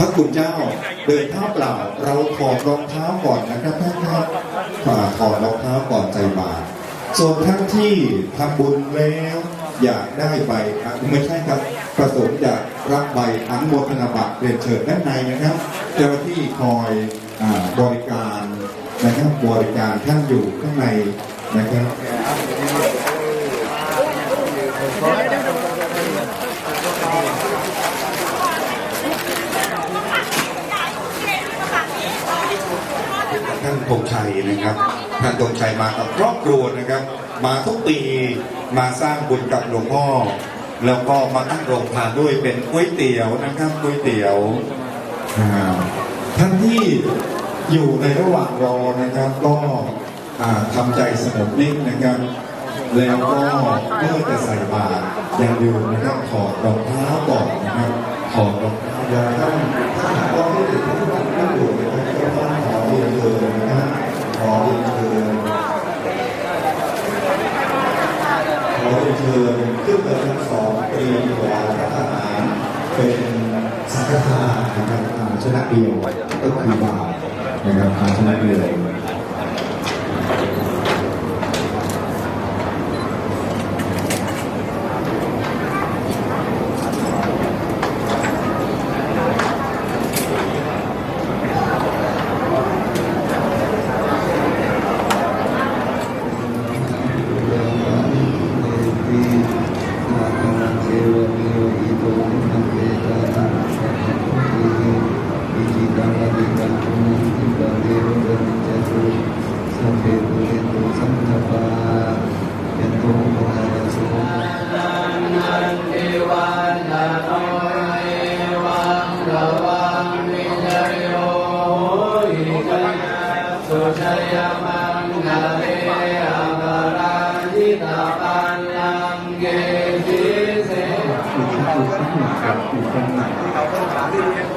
พระคุณเจ้าเดินเท้าเปล่า เราถอดรองเท้าก่อนนะครับท่านครับฝ่าถอดรองเท้าก่อนใจบาตรส่วนท่านที่ทำบุญแล้วอยากได้ใบไม่ใช่ครับประสงค์อยากรับใบอนุโมทนาบัตรเรียนเชิญด้านในนะครับ เจ้าหน้าที่คอยอบริการนะครับบริการท่านอยู่ข้างในนะครับ ท่าน ธงชัยนะครับ ท่านธงชัยมากับครอบครัวนะครับ มาทุกปีมาสร้างบุญกับหลวงพ่อ แล้วก็มาตั้งโรงทานด้วยเป็นก๋วยเตี๋ยวนะครับก๋วยเตี๋ยว่าท่านที่อยู่ในระหว่างรอนะครับก็อ่าทำใจสงบนิ่งนะครับ แล้วก็เมื่อจะใส่บาตรอย่าลืมนะครับถอดรองเท้าก่อนนะครับ เชิญขึ้นไปชั้นสองเตรียมถวายพระทหารเป็นสังฆทานนะครับอาชนะเดียวก็คือบาทนะครับอาชนะเดียว ชยมังคะเลอภราชิตาปันลังเกจิเสอีกสักหนึ่งครับอีกสักหนึ่ง